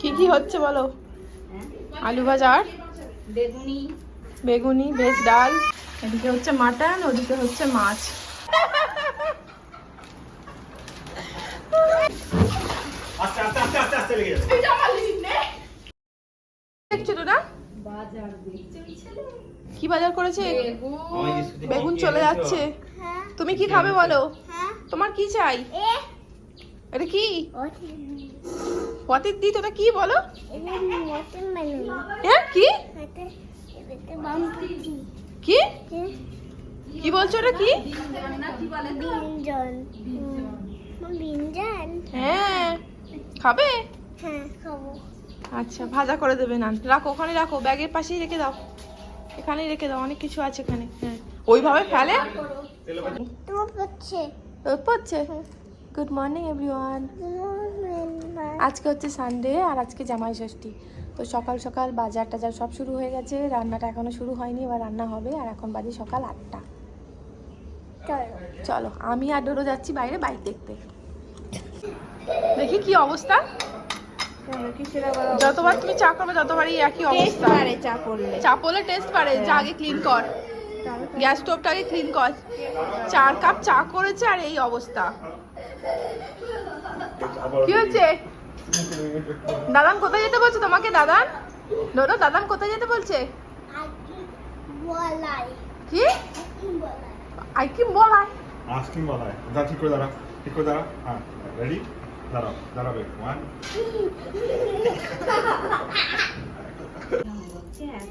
কি কি হচ্ছে বলো? আলু ভাজা আর? বেগুনি। বেগুনি ভেজ ডাল। এদিকে হচ্ছে মাটন ওদিকে হচ্ছে মাছ। আস্তে আস্তে আস্তে আস্তে আস্তে লেগে যাচ্ছে। দেখছ তোরা কি বাজার করেছে? বেগুন। বেগুন চলে যাচ্ছে। তুমি কি খাবে বলো? তোমার কি চাই? এটা কি? পতির দি তোটা কি বলো? হ্যাঁ কি? কি? কি বলছো ওটা কি? হ্যাঁ খাবে? আচ্ছা ভাজা করে দেবে না রাখো ওখানে রাখো ব্যাগের পাশেই রেখে দাও। এখানেই রেখে দাও অনেক কিছু আছে এখানে। হ্যাঁ ওইভাবে ফেলে? পড়ছে। পড়ছে? গুড মর্নিং এভরিওয়ান আজকে হচ্ছে সানডে আর আজকে জামাই ষষ্ঠী। তো সকাল সকাল বাজার টাজার সব শুরু হয়ে গেছে। রান্নাটা এখনও শুরু হয়নি এবার রান্না হবে আর এখন বাজে সকাল আটটা। চলো। আমি আর ডোরো যাচ্ছি বাইরে বাইক দেখতে। দেখি কি অবস্থা? যতবার তুমি চা করবে ততবারই একই অবস্থা। চা করলে। চা টেস্ট পারে যা আগে ক্লিন কর। গ্যাস স্টোভটা আগে ক্লিন কর। চার কাপ চা করেছে আর এই অবস্থা। কি হচ্ছে দাদান কোথায় যেতে বলছে তোমাকে দাদান? ডোডো দাদান কোথায় যেতে বলছে? কি? আইকিম বলাই আস্কিং বলা হয় ঠিক করে দাঁড়া ঠিক করে দাঁড়া। হ্যাঁ রেডি? দাঁড়াও দাঁড়াবে। ওয়ান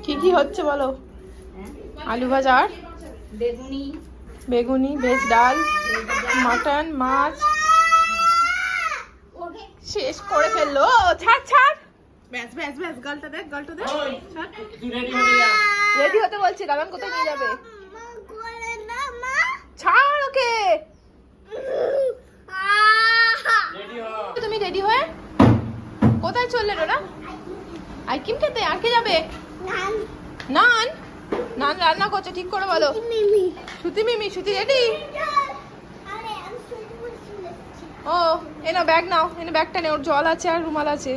কি কি হচ্ছে বলো? আলু ভাজা আর বেগুনি বেগুনি ভেজ ডাল মাটন মাছ শেষ করে ফেলল। ছাড় ছাড়। ব্যাস ব্যাস ব্যাস গলটা দেখ গলটা দেখ। রেডি হতে বলছি দাদান কোথায় নিয়ে যাবে? ছাড় ওকে। তুমি রেডি হয়ে? কোথায় চললে ওরা আইকিম খেতে আর কে যাবে? নান। নান? রান্না করছে ঠিক করে বলো। সুতি মিমি। সুতি রেডি? ও এনা ব্যাগ নাও এনে ব্যাগটা নে ওর জল আছে আর রুমাল আছে।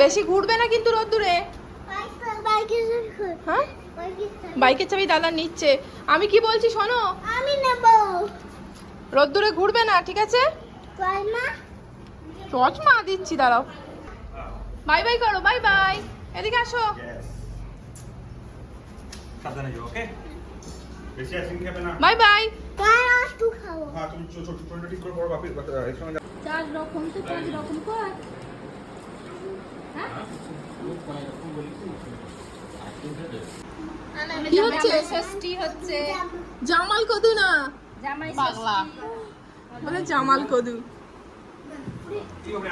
বেশি ঘুরবে না কিন্তু রোদ্দুরে? হ্যাঁ? বাইকের চাবি দাদা নিচ্ছে। আমি কি বলছি শোনো? আমি নেব। রোদ্দুরে ঘুরবে না ঠিক আছে? চচমা দিচ্ছি দাঁড়াও। বাই বাই করো বাই বাই। এদিকে আসো। সাবধানে যাও ওকে বেশি আইসক্রিম খাবে না। Bye bye. কার আটু খাব। হ্যাঁ তুমি ছোট ছোট ছোট ঠিক করে পড়ো বাপি এর সঙ্গে যাও। চার রকম কি হচ্ছে? ষষ্ঠী হচ্ছে। জামাল কদু না? জামাই পাগলা। বলে জামাল কদু।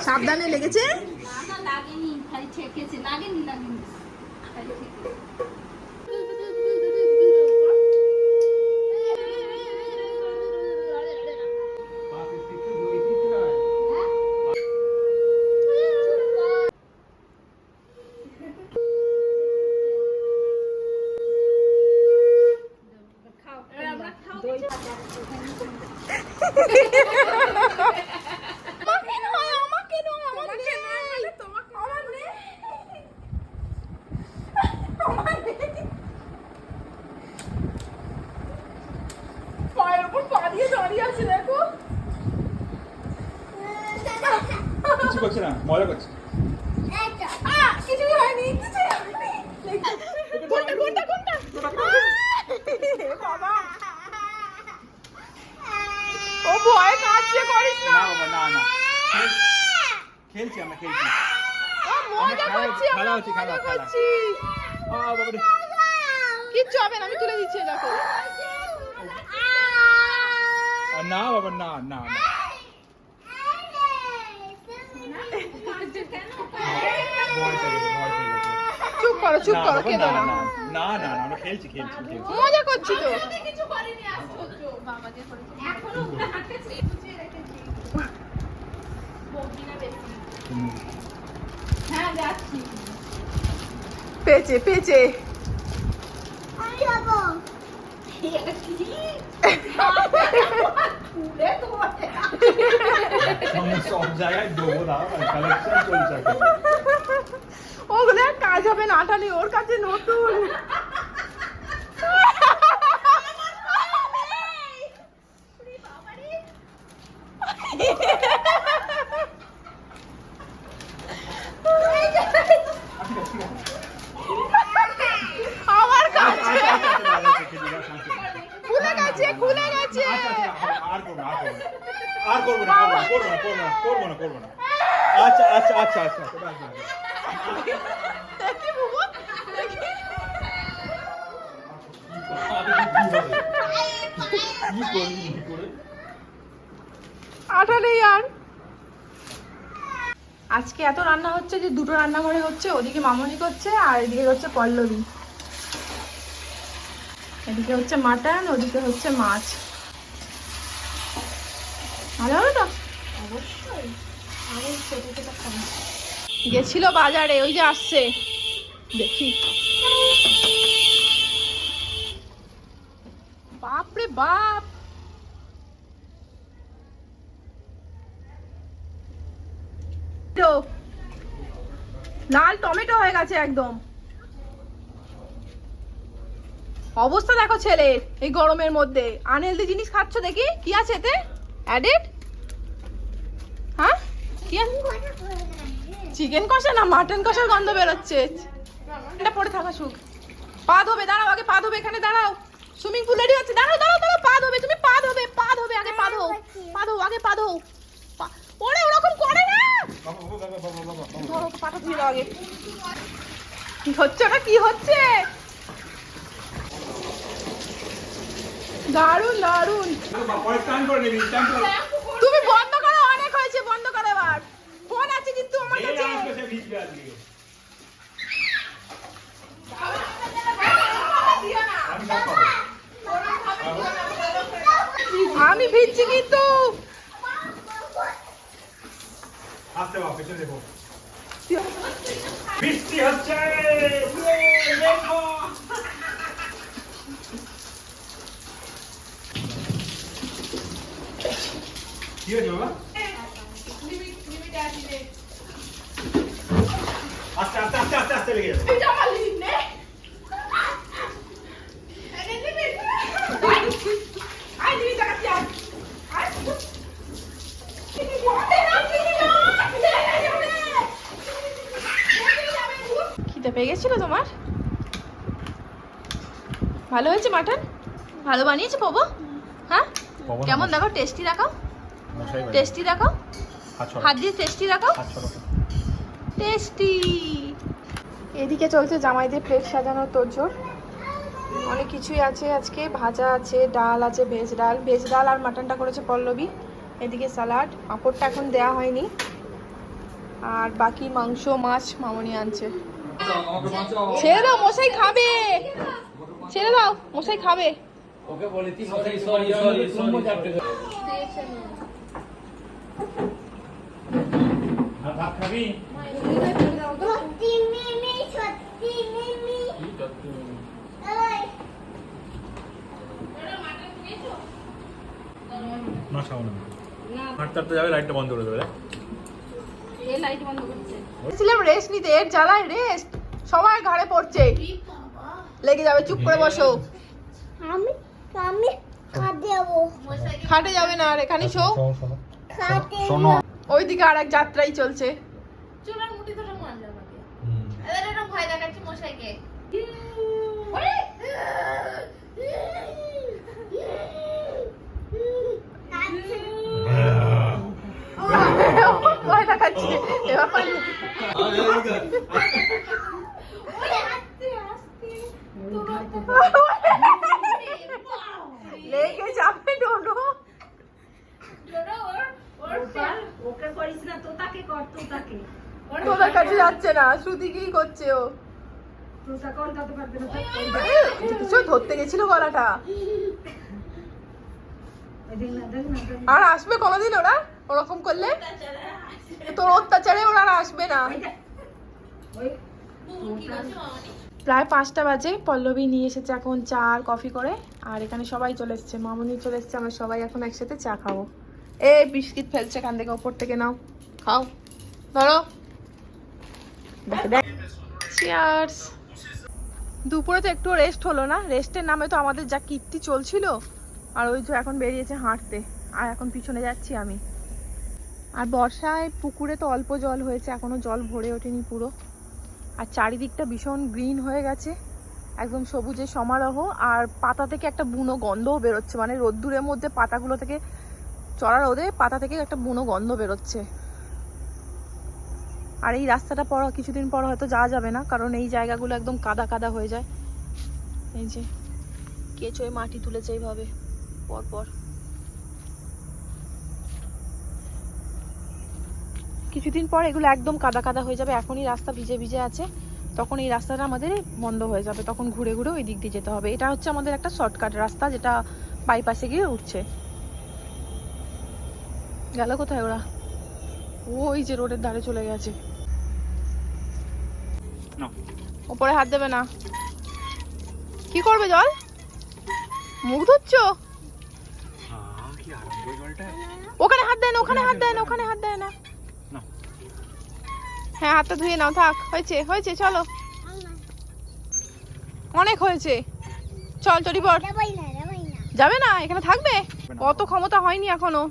সাবধানে লেগেছে? না না লাগেনি। খালি ঠেকেছে। লাগেনি লাগেনি খালি ঠেকেছে আমাকে নয় আমাকে নয় আমাকে নয় তোমাকে আমার নেই আমার নেই পায়ের উপর পা দিয়ে দাঁড়িয়ে আছে দেখো কিছু করছে না মজা করছে আহ, কিছুই হয়নি কিছুই হয়নি কোনটা কোনটা কোনটা বাবা ও ভয় কাজে করিস না না বাবা না না খেল- খেলছি। আমরা খেলছি। মজা করছি খেলা আমরা হচ্ছে, খেলা, করছি। বাবা রে কিচ্ছু হবে না আমি তুলে দিচ্ছি দেখো। না বাবা না না। চুপ করো চুপ করো কেঁদো না, না। না, আমরা খেলছি, খেলছি। মজা করছি তো। হুম। হ্যাঁ যাচ্ছি পেঁচে পেঁচে আমি যাব ও একসঙ্গে সব জায়গায় দেবো দাঁড়া কালেকশন চলছে এখন। ওগুলো কাজ হবে না ওর কাছে নতুন আমার কাছে আচ্ছা, আচ্ছা, আচ্ছা, দাঁড়া, রেখে দিলাম, শান্তি। খুলে গেছে খুলে গেছে আচ্ছা, আচ্ছা, আর করব না, আর করব না। আর করব না, করব না। আচ্ছা আচ্ছা আচ্ছা আচ্ছা আচ্ছা? আটা নেই আর। আজকে এত রান্না হচ্ছে যে দুটো রান্নাঘরে হচ্ছে ওদিকে মামনি করছে আর এদিকে হচ্ছে পল্লবী। এদিকে হচ্ছে মাটন ওদিকে হচ্ছে মাছ। ভালো হবে তো? গেছিল বাজারে, ওই যে আসছে। দেখি। বাপরে বাপ। লাল টমেটো হয়ে গেছে একদম। অবস্থা দেখো ছেলের এই গরমের মধ্যে। আনহেলদি জিনিস খাচ্ছ দেখি? কি আছে এতে? অ্যাডেড কি চিকেন কষা না? মাটন কষার গন্ধ বেরোচ্ছে। এটা পড়ে থাকা সুখ। পা ধোবে দাঁড়াও আগে পা ধোবে এখানে দাঁড়াও। সুইমিং পুল রেডি হচ্ছে? দাঁড়াও দাঁড়াও দাঁড়াও পা ধোবে তুমি পা ধোবে পা ধোবে আগে পা ধো পা ধো আগে পা ধো পা- ওরে ওরকম করে না? বাবা, বাবা, বাবা, বাবা, বাবা, বাবা। ধরো পাটা ধুয়ে দাও আগে। কি হচ্ছে ওটা? কি হচ্ছে? দারুণ দারুণ বাবা, পরে স্নান করে নিবি, স্নান করে। তুমি বন্ধ করো অনেক হয়েছে বন্ধ করো এবার ফোন আছে কিন্তু আমার এই কাছে আসবে সে ভিজবে আজকে। আমি সব পাবো। আমি ভিজছি কিন্তু আসতে বাবা, পেছনে দেখো। বৃষ্টি হচ্ছে ইয়ে, দেখো। কি হয়েছে বাবা আস্তে আস্তে আস্তে আস্তে আস্তে লেগে যাবে। খিদে পেয়ে গেছিল তোমার? ভালো হয়েছে মাটন? ভালো বানিয়েছে বাবু? হ্যাঁ? কেমন দেখো টেস্টি দেখাও? টেস্টি দেখাও? হাত দিয়ে টেস্টি দেখাও? টেস্টি এদিকে চলছে জামাইদের প্লেট সাজানোর তোড়জোড়। অনেক কিছুই আছে আজকে। ভাজা আছে ডাল আছে ভেজ ডাল। ভেজ ডাল আর মাটনটা করেছে পল্লবী। এদিকে স্যালাড পাঁপড়টা এখন দেয়া হয়নি। আর বাকি মাংস মাছ মামনি আনছে। ছেড়ে দাও মশাই খাবে। ছেড়ে দাও মশাই খাবে। ওকে মশাই সরি সরি সরি ভাত খাবি না খাব না। হাঁটতে হাঁটতে যাবে লাইটটা বন্ধ করে দেবে দেখ। এই লাইট বন্ধ করছে। ছিলাম রেস্ট নিতে এর জ্বালায় রেস্ট সবাই ঘাড়ে পড়ছে। লেগে যাবে চুপ করে বসো। আমি আমি খাতে যাব খাটে যাবে না আর এখানে শো। শোনো ওইদিকে আর এক যাত্রাই চলছে। চুলার ধরে এরকম ভয় দেখাচ্ছি মশাইকে। ভয় দেখাচ্ছে। এবার পালিয়ে। লেগে যাবে ডোডো ওকে করিস না তো তাকে কর তো তাকে। তোদের কাছে যাচ্ছে না শ্রুতি কি করছে ও? ধরতে গেছিল গলাটা। আর আসবে কোনোদিন ওরা ওরকম করলে? তোর অত্যাচারে ওরা আর আসবে না। প্রায় পাঁচটা বাজে পল্লবী নিয়ে এসেছে এখন চা আর কফি করে আর এখানে সবাই চলে এসছে মামনি চলে এসছে আমরা সবাই এখন একসাথে চা খাব। এ বিস্কিট ফেলছে কান থেকে, ওপর থেকে নাও। খাও। ধরো। দুপুরে তো একটু রেস্ট হলো না। রেস্টের নামে তো আমাদের যা কীর্তি চলছিল, আর ওই যে এখন বেরিয়েছে হাঁটতে। আর এখন পিছনে যাচ্ছি আমি। আর বর্ষায় পুকুরে তো অল্প জল হয়েছে, এখনও জল ভরে ওঠেনি পুরো। আর চারিদিকটা ভীষণ গ্রিন হয়ে গেছে। একদম সবুজের সমারোহ, আর পাতা থেকে একটা বুনো গন্ধও বেরোচ্ছে। মানে রোদ্দুরের মধ্যে পাতাগুলো থেকে চড়া রোদে পাতা থেকে একটা বুনো গন্ধ বেরোচ্ছে। আর এই রাস্তাটা পর কিছুদিন পর হয়তো যাওয়া যাবে না, কারণ এই জায়গাগুলো একদম কাদা কাদা হয়ে যায়। এই যে কেঁচোয় মাটি তুলেছে এইভাবে পরপর কিছুদিন পর এগুলো একদম কাদা কাদা হয়ে যাবে, এখনই রাস্তা ভিজে ভিজে আছে। তখন এই রাস্তাটা আমাদের বন্ধ হয়ে যাবে, তখন ঘুরে ঘুরে ওই দিক দিয়ে যেতে হবে। এটা হচ্ছে আমাদের একটা শর্টকাট রাস্তা, যেটা বাইপাসে গিয়ে উঠছে। গেল কোথায় ওরা? ওই যে রোডের ধারে চলে গেছে। ওপরে হাত দেবে না। কি করবে জল? মুখ ধুচ্ছ? ওখানে হাত দেয় না ওখানে হাত দেয় না ওখানে হাত দেয় না। হ্যাঁ হাতটা ধুয়ে নাও থাক হয়েছে হয়েছে চলো। অনেক হয়েছে। চল যাবাই না যাবে না এখানে থাকবে? কত ক্ষমতা হয়নি এখনও।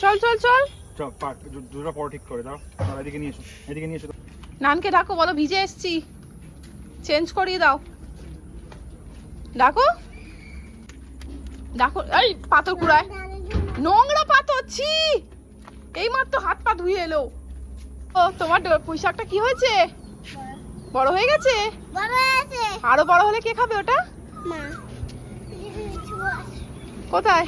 চল চল চল। চল পাট দুটো পর ঠিক করে দাও। আর এদিকে নিয়ে এসো এদিকে নিয়ে এসো। নানকে ডাকো বলো ভিজে এসছি। চেঞ্জ করিয়ে দাও। ডাকো। ডাকো এই পাথর কুড়ায়। নোংরা পাথর ছি! এই মাত্র হাত পা ধুয়ে এলো। ও তোমার ড- কি হয়েছে? বড় হয়ে গেছে? আরও বড় হলে কে খাবে ওটা? মা। কোথায়?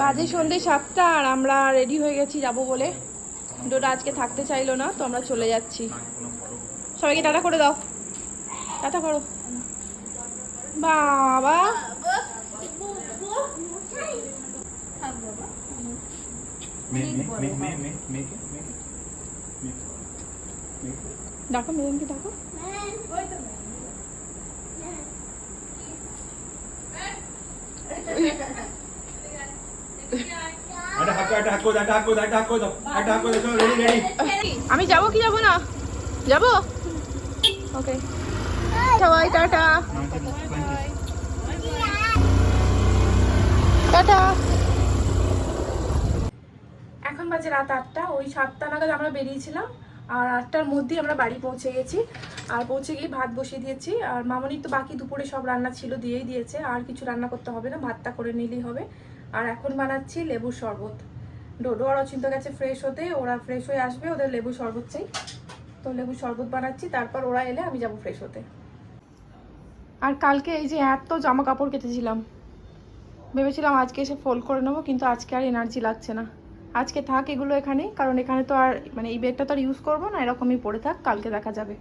বাজে সন্ধে সাতটা আর আমরা রেডি হয়ে গেছি, যাব বলে। ডোটা আজকে থাকতে চাইলো না, তো আমরা চলে যাচ্ছি। সবাইকে টাটা করে দাও। টাটা করো। বাবা! ডাকো মেয়েকে ডাকো। একটা হাত একটা হাত করে দাও একটা হাত করে দাও একটা হাত করে দাও একটা হাত করে দাও রেডি রেডি আমি যাব কি যাব না? যাব? ওকে সবাই টাটা। টাটা। এখন বাজে রাত আটটা ওই সাতটা নাগাদ আমরা বেরিয়েছিলাম আর আটটার মধ্যেই আমরা বাড়ি পৌঁছে গেছি। আর পৌঁছে গিয়ে ভাত বসিয়ে দিয়েছি আর মামনির তো বাকি দুপুরে সব রান্না ছিল দিয়েই দিয়েছে। আর কিছু রান্না করতে হবে না ভাতটা করে নিলেই হবে। আর এখন বানাচ্ছি লেবুর শরবত। ডোডো আর অচিন্ত গেছে ফ্রেশ হতে, ওরা ফ্রেশ হয়ে আসবে, ওদের লেবু শরবত চাই। তো লেবু শরবত বানাচ্ছি, তারপর ওরা এলে আমি যাব ফ্রেশ হতে। আর কালকে এই যে এত জামা কাপড় কেটেছিলাম, ভেবেছিলাম আজকে এসে ফোল্ড করে নেব, কিন্তু আজকে আর এনার্জি লাগছে না। আজকে থাক এগুলো এখানেই, কারণ এখানে তো আর মানে এই বেডটা তো আর ইউজ করব না, এরকমই পড়ে থাক, কালকে দেখা যাবে।